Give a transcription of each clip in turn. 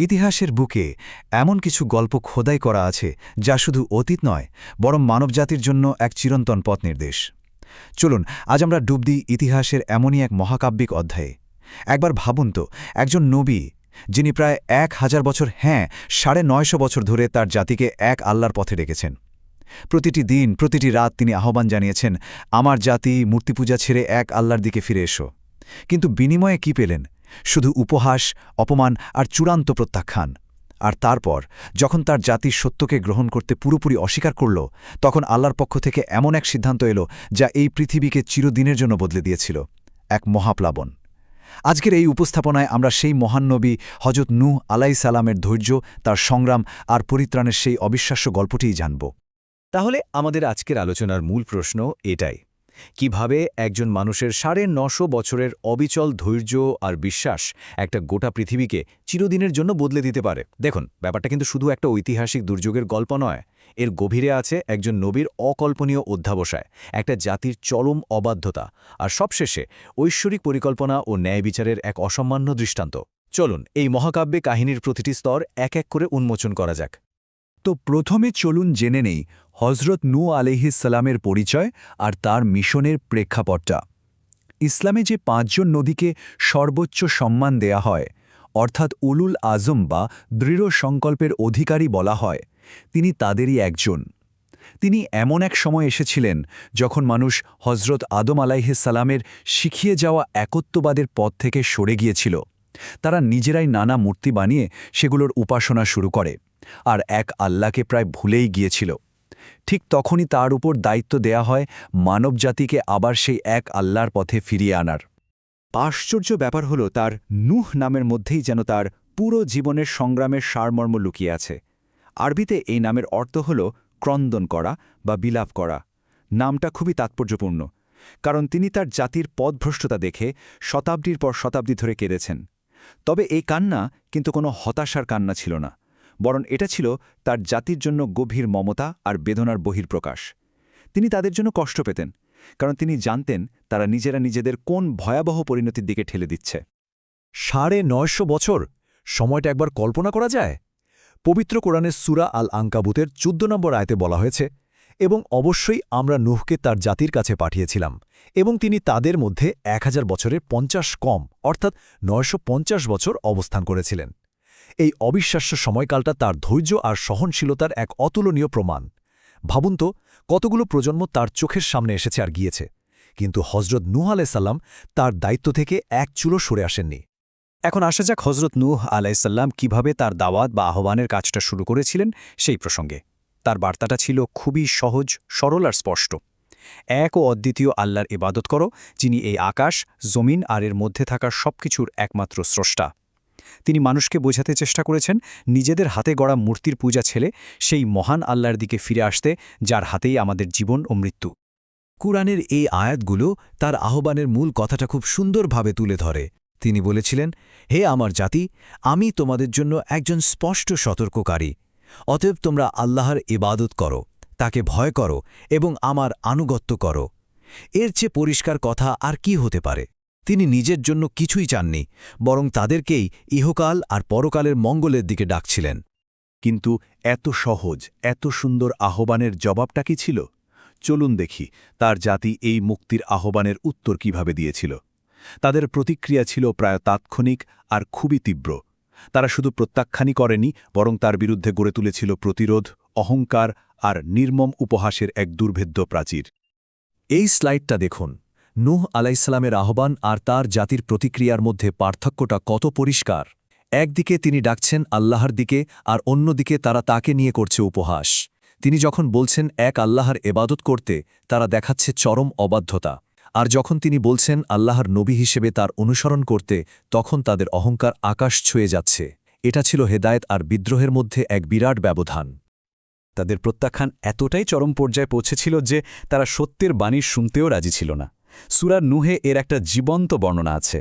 ইতিহাসের বুকে এমন কিছু গল্প খোদাই করা আছে যা শুধু অতীত নয়, বরং মানবজাতির জন্য এক চিরন্তন পথ নির্দেশ। চলুন, আজ আমরা ডুব দিই ইতিহাসের এমনই এক মহাকাব্যিক অধ্যায়ে। একবার ভাবুন তো, একজন নবী, যিনি প্রায় এক হাজার বছর হ্যাঁ সাড়ে নয়শো বছর ধরে তার জাতিকে এক আল্লাহর পথে ডেকেছেন প্রতিটি দিন, প্রতিটি রাত তিনি আহ্বান জানিয়েছেন, আমার জাতি, মূর্তিপূজা ছেড়ে এক আল্লাহর দিকে ফিরে এসো। কিন্তু বিনিময়ে কি পেলেন? শুধু উপহাস, অপমান আর চূড়ান্ত প্রত্যাখ্যান। আর তারপর, যখন তার জাতির সত্যকে গ্রহণ করতে পুরোপুরি অস্বীকার করল, তখন আল্লাহর পক্ষ থেকে এমন এক সিদ্ধান্ত এলো যা এই পৃথিবীকে চিরদিনের জন্য বদলে দিয়েছিল, এক মহাপ্লাবন। আজকের এই উপস্থাপনায় আমরা সেই মহান নবী হজরত নূহ আলাই সালামের ধৈর্য, তার সংগ্রাম আর পরিত্রাণের সেই অবিশ্বাস্য গল্পটিই জানব। তাহলে আমাদের আজকের আলোচনার মূল প্রশ্ন এটাই। কীভাবে একজন মানুষের সাড়ে নশো বছরের অবিচল ধৈর্য আর বিশ্বাস একটা গোটা পৃথিবীকে চিরদিনের জন্য বদলে দিতে পারে? দেখুন, ব্যাপারটা কিন্তু শুধু একটা ঐতিহাসিক দুর্যোগের গল্প নয়। এর গভীরে আছে একজন নবীর অকল্পনীয় অধ্যাবসায়, একটা জাতির চরম অবাধ্যতা আর সবশেষে ঐশ্বরিক পরিকল্পনা ও ন্যায় বিচারের এক অসামান্য দৃষ্টান্ত। চলুন, এই মহাকাব্যে কাহিনীর প্রতিটি স্তর এক এক করে উন্মোচন করা যাক। তো প্রথমে চলুন জেনে নেই হজরত নূ আলিহিসালামের পরিচয় আর তার মিশনের প্রেক্ষাপটটা। ইসলামে যে পাঁচজন নদীকে সর্বোচ্চ সম্মান দেয়া হয়, অর্থাৎ উলুল আজম বা দৃঢ় সংকল্পের অধিকারী বলা হয়, তিনি তাদেরই একজন। তিনি এমন এক সময় এসেছিলেন যখন মানুষ হজরত আদম আলাইহিসালামের শিখিয়ে যাওয়া একত্ববাদের পথ থেকে সরে গিয়েছিল। তারা নিজেরাই নানা মূর্তি বানিয়ে সেগুলোর উপাসনা শুরু করে। আর এক আল্লাহকে প্রায় ভুলেই গিয়েছিল। ঠিক তখনই তার উপর দায়িত্ব দেয়া হয় মানবজাতিকে আবার সেই এক আল্লাহর পথে ফিরিয়ে আনার। আশ্চর্য ব্যাপার হল তার নুহ নামের মধ্যেই যেন তার পুরো জীবনের সংগ্রামের সারমর্ম লুকিয়ে আছে। আরবিতে এই নামের অর্থ হল ক্রন্দন করা বা বিলাপ করা। নামটা খুবই তাৎপর্যপূর্ণ, কারণ তিনি তার জাতির পদভ্রষ্টতা দেখে শতাব্দীর পর শতাব্দী ধরে কেঁদেছেন। তবে এই কান্না কিন্তু কোনো হতাশার কান্না ছিল না। বরং এটা ছিল তার জাতির জন্য গভীর মমতা আর বেদনার বহির্প্রকাশ তিনি তাদের জন্য কষ্ট পেতেন, কারণ তিনি জানতেন তারা নিজেরা নিজেদের কোন ভয়াবহ পরিণতির দিকে ঠেলে দিচ্ছে। সাড়ে নয়শো বছর? সময়টা একবার কল্পনা করা যায়? পবিত্র কোরআনের সুরা আল আঙ্কাবুতের চোদ্দ নম্বর আয়তে বলা হয়েছে, এবং অবশ্যই আমরা নুহকে তার জাতির কাছে পাঠিয়েছিলাম, এবং তিনি তাদের মধ্যে এক হাজার বছরের পঞ্চাশ কম, অর্থাৎ নয়শো পঞ্চাশ বছর অবস্থান করেছিলেন। এই অবিশ্বাস্য সময়কালটা তার ধৈর্য আর সহনশীলতার এক অতুলনীয় প্রমাণ। ভাবুন তো, কতগুলো প্রজন্ম তার চোখের সামনে এসেছে আর গিয়েছে। কিন্তু হজরত নুহ আলাইসাল্লাম তার দায়িত্ব থেকে এক চুলো সরে আসেননি। এখন আসা যাক হজরত নূহ আলাইসাল্লাম কীভাবে তার দাওয়াত বা আহ্বানের কাজটা শুরু করেছিলেন সেই প্রসঙ্গে। তার বার্তাটা ছিল খুবই সহজ, সরল আর স্পষ্ট। এক ও অদ্বিতীয় আল্লাহর ইবাদত করো, যিনি এই আকাশ, জমিন আর এর মধ্যে থাকা সবকিছুর একমাত্র স্রষ্টা। তিনি মানুষকে বোঝাতে চেষ্টা করেছেন, নিজেদের হাতে গড়া মূর্তির পূজা ছেলে, সেই মহান আল্লাহর দিকে ফিরে আসতে, যার হাতেই আমাদের জীবন ও মৃত্যু। কুরআনের এই আয়াতগুলো তার আহ্বানের মূল কথাটা খুব সুন্দরভাবে তুলে ধরে। তিনি বলেছিলেন, হে আমার জাতি, আমি তোমাদের জন্য একজন স্পষ্ট সতর্ককারী। অতএব তোমরা আল্লাহর ইবাদত করো, তাকে ভয় করো এবং আমার আনুগত্য করো। এর চেয়ে পরিষ্কার কথা আর কি হতে পারে? তিনি নিজের জন্য কিছুই চাননি, বরং তাদেরকেই ইহকাল আর পরকালের মঙ্গলের দিকে ডাকছিলেন। কিন্তু এত সহজ, এত সুন্দর আহ্বানের জবাবটা কি ছিল? চলুন দেখি, তার জাতি এই মুক্তির আহ্বানের উত্তর কীভাবে দিয়েছিল। তাদের প্রতিক্রিয়া ছিল প্রায় তাৎক্ষণিক আর খুবই তীব্র। তারা শুধু প্রত্যাখ্যানই করেনি, বরং তার বিরুদ্ধে গড়ে তুলেছিল প্রতিরোধ, অহংকার আর নির্মম উপহাসের এক দুর্ভেদ্য প্রাচীর। এই স্লাইডটা দেখুন। নূহ আলাইসালামের আহ্বান আর তার জাতির প্রতিক্রিয়ার মধ্যে পার্থক্যটা কত পরিষ্কার? একদিকে তিনি ডাকছেন আল্লাহর দিকে আর অন্যদিকে তারা তাকে নিয়ে করছে উপহাস। তিনি যখন বলছেন এক আল্লাহর এবাদত করতে, তারা দেখাচ্ছে চরম অবাধ্যতা। আর যখন তিনি বলছেন আল্লাহর নবী হিসেবে তার অনুসরণ করতে, তখন তাদের অহংকার আকাশ ছুঁয়ে যাচ্ছে। এটা ছিল হেদায়েত আর বিদ্রোহের মধ্যে এক বিরাট ব্যবধান। তাদের প্রত্যাখ্যান এতটাই চরম পর্যায়ে পৌঁছেছিল যে তারা সত্যের বাণী শুনতেও রাজি ছিল না। সুরা নুহে এর একটা জীবন্ত বর্ণনা আছে।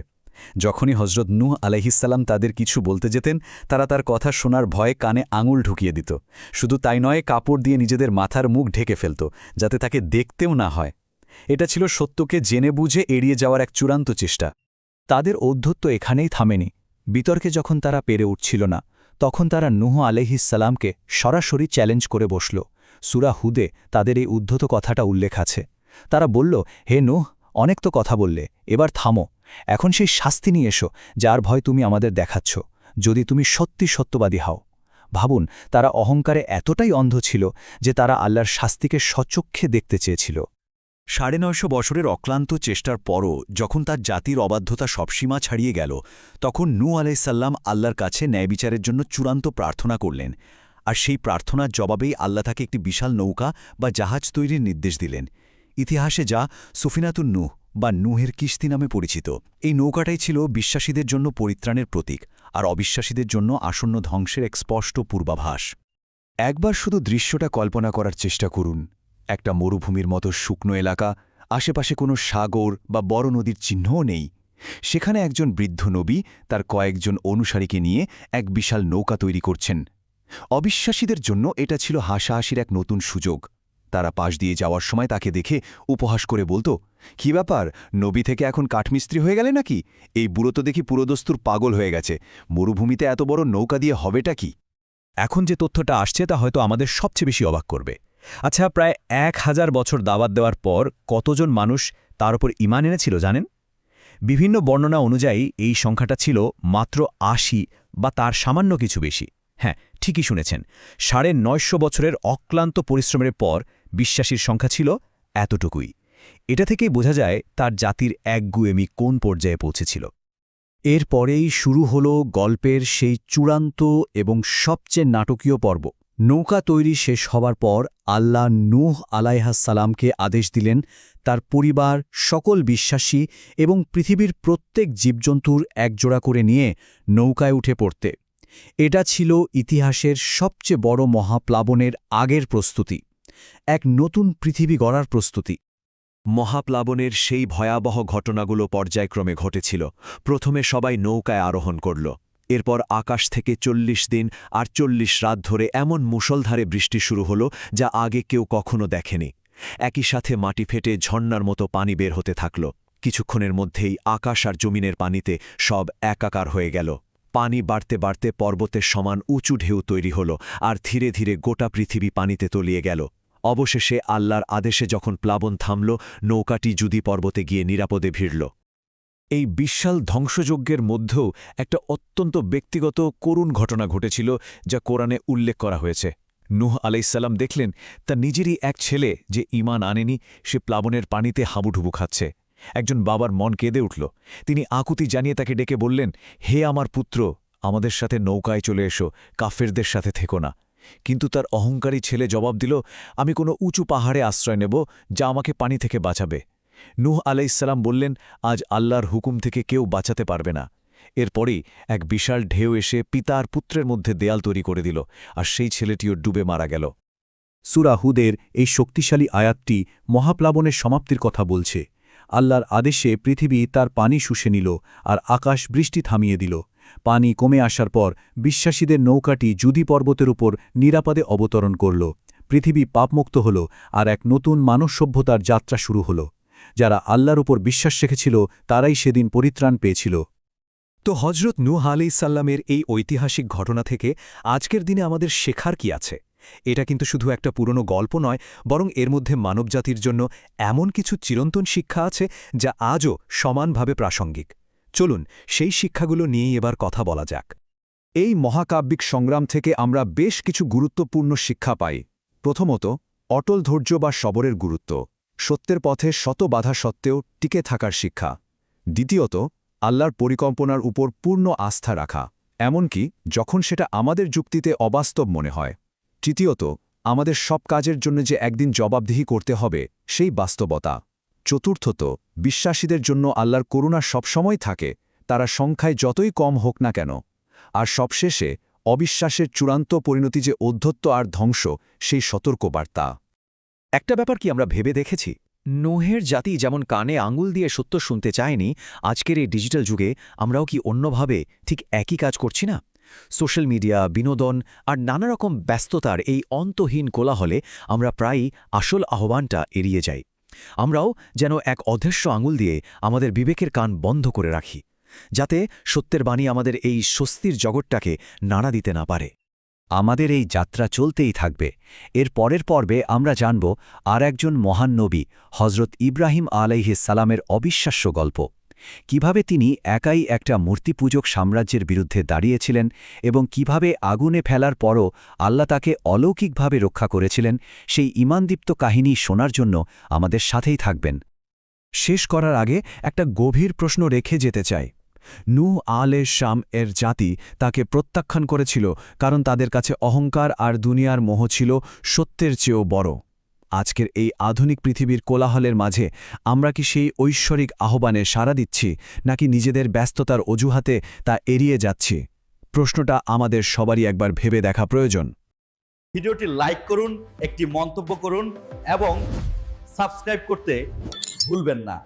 যখনই হজরত নুহ আলহিসাল্লাম তাদের কিছু বলতে যেতেন, তারা তার কথা শোনার ভয়ে কানে আঙুল ঢুকিয়ে দিত। শুধু তাই নয়, কাপড় দিয়ে নিজেদের মাথার মুখ ঢেকে ফেলত, যাতে তাকে দেখতেও না হয়। এটা ছিল সত্যকে জেনে বুঝে এড়িয়ে যাওয়ার এক চূড়ান্ত চেষ্টা। তাদের ঔদ্ধত্য এখানেই থামেনি। বিতর্কে যখন তারা পেরে উঠছিল না, তখন তারা নুহ আলহিসাল্লামকে সরাসরি চ্যালেঞ্জ করে বসল। সুরা হুদে তাদের এই উদ্ধত কথাটা উল্লেখ আছে। তারা বলল, হে নুহ অনেক তো কথা বললে, এবার থামো। এখন সেই শাস্তি নিয়ে এসো, যার ভয় তুমি আমাদের দেখাচ্ছ, যদি তুমি সত্যি সত্যবাদী হও। ভাবুন, তারা অহংকারে এতটাই অন্ধ ছিল যে তারা আল্লাহর শাস্তিকে সচক্ষে দেখতে চেয়েছিল। সাড়ে নয়শো বছরের অক্লান্ত চেষ্টার পরও যখন তার জাতির অবাধ্যতা সবসীমা ছাড়িয়ে গেল, তখন নূ আলাইসাল্লাম আল্লাহর কাছে ন্যায়বিচারের জন্য চূড়ান্ত প্রার্থনা করলেন। আর সেই প্রার্থনার জবাবেই আল্লাহ তাকে একটি বিশাল নৌকা বা জাহাজ তৈরির নির্দেশ দিলেন। ইতিহাসে যা সুফিনাতুন নূহ বা নুহের কিস্তি নামে পরিচিত। এই নৌকাটাই ছিল বিশ্বাসীদের জন্য পরিত্রাণের প্রতীক আর অবিশ্বাসীদের জন্য আসন্ন ধ্বংসের এক স্পষ্ট পূর্বাভাস। একবার শুধু দৃশ্যটা কল্পনা করার চেষ্টা করুন। একটা মরুভূমির মতো শুকনো এলাকা, আশেপাশে কোনো সাগর বা বড় নদীর চিহ্নও নেই। সেখানে একজন বৃদ্ধ নবী তার কয়েকজন অনুসারীকে নিয়ে এক বিশাল নৌকা তৈরি করছেন। অবিশ্বাসীদের জন্য এটা ছিল হাসাহাসির এক নতুন সুযোগ। তারা পাশ দিয়ে যাওয়ার সময় তাকে দেখে উপহাস করে বলতো, কি ব্যাপার, নবী থেকে এখন কাঠমিস্ত্রি হয়ে গেলে নাকি? এই বুড়ো তো দেখি পুরোদস্তুর পাগল হয়ে গেছে, মরুভূমিতে এত বড় নৌকা দিয়ে হবেটা কি? এখন যে তথ্যটা আসছে তা হয়তো আমাদের সবচেয়ে বেশি অবাক করবে। আচ্ছা প্রায় এক হাজার বছর দাওয়াত দেওয়ার পর কতজন মানুষ তার উপর ইমান এনেছিল জানেন? বিভিন্ন বর্ণনা অনুযায়ী এই সংখ্যাটা ছিল মাত্র আশি বা তার সামান্য কিছু বেশি। হ্যাঁ ঠিকই শুনেছেন। সাড়ে নয়শো বছরের অক্লান্ত পরিশ্রমের পর বিশ্বাসীর সংখ্যা ছিল এতটুকুই। এটা থেকেই বোঝা যায় তার জাতির একগুয়েমি কোন পর্যায়ে পৌঁছেছিল। এরপরেই শুরু হল গল্পের সেই চূড়ান্ত এবং সবচেয়ে নাটকীয় পর্ব। নৌকা তৈরি শেষ হবার পর আল্লাহ নূহ আলাইহাসালামকে আদেশ দিলেন তার পরিবার, সকল বিশ্বাসী এবং পৃথিবীর প্রত্যেক জীবজন্তুর একজোড়া করে নিয়ে নৌকায় উঠে পড়তে। এটা ছিল ইতিহাসের সবচেয়ে বড় মহাপ্লাবনের আগের প্রস্তুতি। এক নতুন পৃথিবী গড়ার প্রস্তুতি। মহাপ্লাবনের সেই ভয়াবহ ঘটনাগুলো পর্যায়ক্রমে ঘটেছিল। প্রথমে সবাই নৌকায় আরোহণ করল। এরপর আকাশ থেকে চল্লিশ দিন আর চল্লিশ রাত ধরে এমন মুষলধারে বৃষ্টি শুরু হল যা আগে কেউ কখনো দেখেনি। একই সাথে মাটি ফেটে ঝর্ণার মতো পানি বের হতে থাকল। কিছুক্ষণের মধ্যেই আকাশ আর জমিনের পানিতে সব একাকার হয়ে গেল। পানি বাড়তে বাড়তে পর্বতের সমান উঁচু ঢেউ তৈরি হল আর ধীরে ধীরে গোটা পৃথিবী পানিতে তলিয়ে গেল। অবশেষে আল্লাহর আদেশে যখন প্লাবন থামল, নৌকাটি জুদি পর্বতে গিয়ে নিরাপদে ভিড়ল। এই বিশাল ধ্বংসযজ্ঞের মধ্যেও একটা অত্যন্ত ব্যক্তিগত করুণ ঘটনা ঘটেছিল, যা কোরআনে উল্লেখ করা হয়েছে। নুহ আলাইসাল্লাম দেখলেন, তার নিজেরই এক ছেলে যে ইমান আনেনি, সে প্লাবনের পানিতে হাবুডুবু খাচ্ছে। একজন বাবার মন কেঁদে উঠল। তিনি আকুতি জানিয়ে তাকে ডেকে বললেন, হে আমার পুত্র, আমাদের সাথে নৌকায় চলে এসো, কাফেরদের সাথে থেকো না। কিন্তু তার অহংকারী ছেলে জবাব দিল, আমি কোনো উঁচু পাহাড়ে আশ্রয় নেব যা আমাকে পানি থেকে বাঁচাবে। নূহ আলাইসাল্লাম বললেন, আজ আল্লাহর হুকুম থেকে কেউ বাঁচাতে পারবে না। এরপরই এক বিশাল ঢেউ এসে পিতার পুত্রের মধ্যে দেয়াল তৈরি করে দিল, আর সেই ছেলেটিও ডুবে মারা গেল। সুরাহুদের এই শক্তিশালী আয়াতটি মহাপ্লাবনের সমাপ্তির কথা বলছে। আল্লাহর আদেশে পৃথিবী তার পানি শুষে নিল আর আকাশ বৃষ্টি থামিয়ে দিল। পানি কমে আসার পর বিশ্বাসীদের নৌকাটি জুদি পর্বতের উপর নিরাপদে অবতরণ করল। পৃথিবী পাপমুক্ত হল আর এক নতুন মানব সভ্যতার যাত্রা শুরু হল। যারা আল্লাহর উপর বিশ্বাস রেখেছিল, তারাই সেদিন পরিত্রাণ পেয়েছিল। তো হজরত নূহ আলাইসাল্লামের এই ঐতিহাসিক ঘটনা থেকে আজকের দিনে আমাদের শেখার কি আছে? এটা কিন্তু শুধু একটা পুরনো গল্প নয়, বরং এর মধ্যে মানবজাতির জন্য এমন কিছু চিরন্তন শিক্ষা আছে যা আজও সমানভাবে প্রাসঙ্গিক। চলুন, সেই শিক্ষাগুলো নিয়েই এবার কথা বলা যাক। এই মহাকাব্যিক সংগ্রাম থেকে আমরা বেশ কিছু গুরুত্বপূর্ণ শিক্ষা পাই। প্রথমত, অটল ধৈর্য বা সবরের গুরুত্ব। সত্যের পথে শত বাধা সত্ত্বেও টিকে থাকার শিক্ষা। দ্বিতীয়ত, আল্লাহর পরিকল্পনার উপর পূর্ণ আস্থা রাখা। এমনকি, যখন সেটা আমাদের যুক্তিতে অবাস্তব মনে হয়। তৃতীয়ত, আমাদের সব কাজের জন্য যে একদিন জবাবদিহি করতে হবে, সেই বাস্তবতা। চতুর্থত, বিশ্বাসীদের জন্য আল্লাহর করুণা সবসময় থাকে, তারা সংখ্যায় যতই কম হোক না কেন। আর সবশেষে, অবিশ্বাসের চূড়ান্ত পরিণতি যে অধ্যত্ত আর ধ্বংস, সেই সতর্কবার্তা। একটা ব্যাপার কি আমরা ভেবে দেখেছি? নোহের জাতি যেমন কানে আঙুল দিয়ে সত্য শুনতে চায়নি, আজকের এই ডিজিটাল যুগে আমরাও কি অন্যভাবে ঠিক একই কাজ করছি না? সোশ্যাল মিডিয়া, বিনোদন আর নানা রকম ব্যস্ততার এই অন্তহীন কোলাহলে আমরা প্রায়ই আসল আহ্বানটা এড়িয়ে যাই। আমরাও যেন এক অধস্য আঙুল দিয়ে আমাদের বিবেকের কান বন্ধ করে রাখি, যাতে সত্যের বাণী আমাদের এই স্বস্তির জগৎটাকে নাড়া দিতে না পারে। আমাদের এই যাত্রা চলতেই থাকবে। এর পরের পর্বে আমরা জানব আর একজন মহান নবী হজরত ইব্রাহিম আলাইহিস সালামের অবিশ্বাস্য গল্প। কীভাবে তিনি একাই একটা মূর্তিপূজক সাম্রাজ্যের বিরুদ্ধে দাঁড়িয়েছিলেন এবং কীভাবে আগুনে ফেলার পরও আল্লাহ তাকে অলৌকিকভাবে রক্ষা করেছিলেন, সেই ইমানদীপ্ত কাহিনী শোনার জন্য আমাদের সাথেই থাকবেন। শেষ করার আগে একটা গভীর প্রশ্ন রেখে যেতে চাই। নূহ আলে শাম এর জাতি তাকে প্রত্যাখ্যান করেছিল কারণ তাদের কাছে অহংকার আর দুনিয়ার মোহ ছিল সত্যের চেয়েও বড়। আজকের এই আধুনিক পৃথিবীর কোলাহলের মাঝে আমরা কি সেই ঐশ্বরিক আহ্বানে সাড়া দিচ্ছি, নাকি নিজেদের ব্যস্ততার অজুহাতে তা এড়িয়ে যাচ্ছি? প্রশ্নটা আমাদের সবারই একবার ভেবে দেখা প্রয়োজন। ভিডিওটি লাইক করুন, একটি মন্তব্য করুন এবং সাবস্ক্রাইব করতে ভুলবেন না।